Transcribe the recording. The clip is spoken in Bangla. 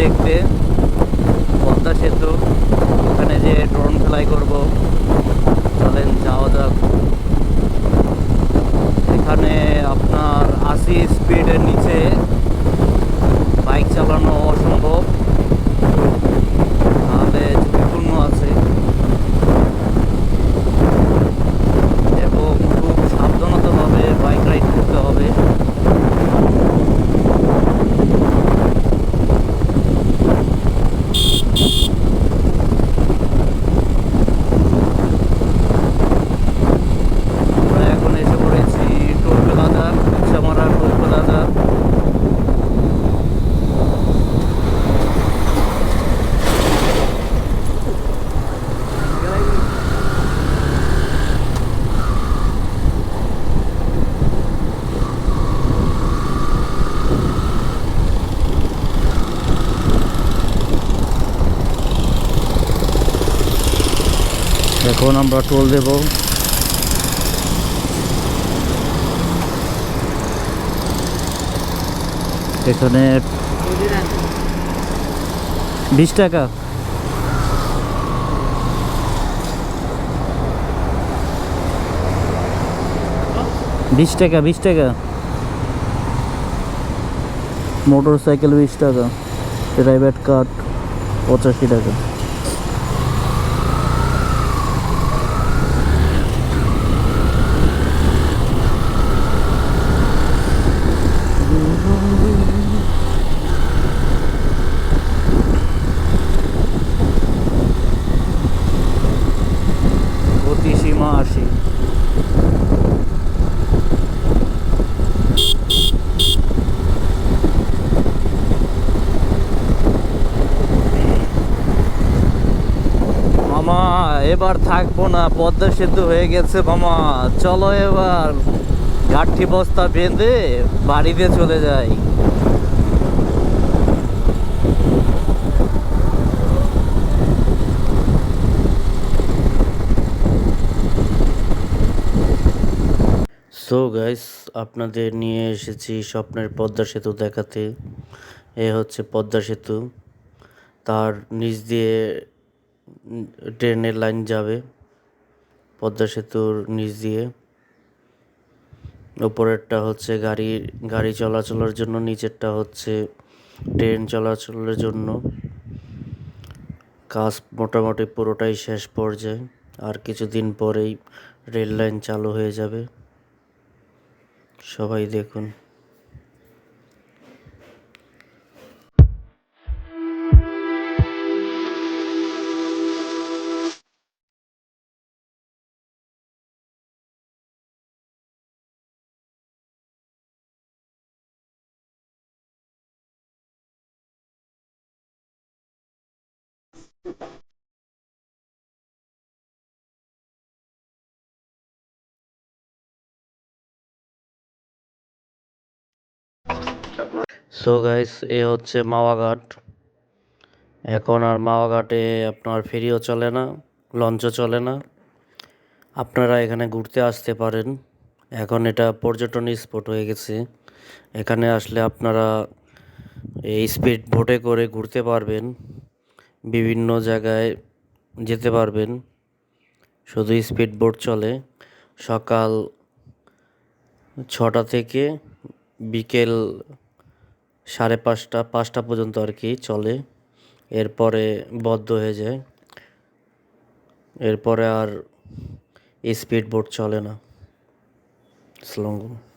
দেখতে। পদ্মা সেতু। ওখানে যে ড্রোন ফ্লাই করব। চলেন, যাওয়া যাক। এখানে আপনার আশি স্পিডের নিচে এখন আমরা টোল দেব। এখানে বিশ টাকা। বিশ টাকা বিশ টাকা। মোটর সাইকেল বিশ টাকা, প্রাইভেট কার পঁচাশি টাকা। মামা, এবার থাকব না, পদ্মা সেতু হয়ে গেছে মামা। চলো এবার গাঠি বস্তা বেঁধে বাড়িতে চলে যাই। সো গাইস আপনাদের নিয়ে এসেছি স্বপ্নের পদ্মা সেতু দেখাতে। এ হচ্ছে পদ্মা সেতু। তার নিচ দিয়ে ট্রেনের লাইন যাবে পদ্মা সেতুর নিচ দিয়ে। উপরেরটা হচ্ছে গাড়ি গাড়ি চলাচলের জন্য, নিচেরটা হচ্ছে ট্রেন চলাচলের জন্য। কাজ মোটামুটি পুরোটাই শেষ পর্যায়ে, আর কিছুদিন পরেই রেল লাইন চালু হয়ে যাবে। সবাই দেখুন। সো গাইস এ হচ্ছে মাওয়াঘাট এখন আর মাওয়াঘাটে আপনার ফেরিও চলে না লঞ্চও চলে না। আপনারা এখানে ঘুরতে আসতে পারেন। এখন এটা পর্যটন স্পট হয়ে গেছে। এখানে আসলে আপনারা এই স্পিড বোটে করে ঘুরতে পারবেন। বিভিন্ন জায়গায় যেতে পারবেন। শুধু স্পিড বোট চলে। সকাল ছটা থেকে বিকেল সাড়ে পাঁচটা পাঁচটা পর্যন্ত আর কি চলে। এরপরে বদ্ধ হয়ে যায়। এরপরে আর স্পিড বোট চলে না। আসসালামু আলাইকুম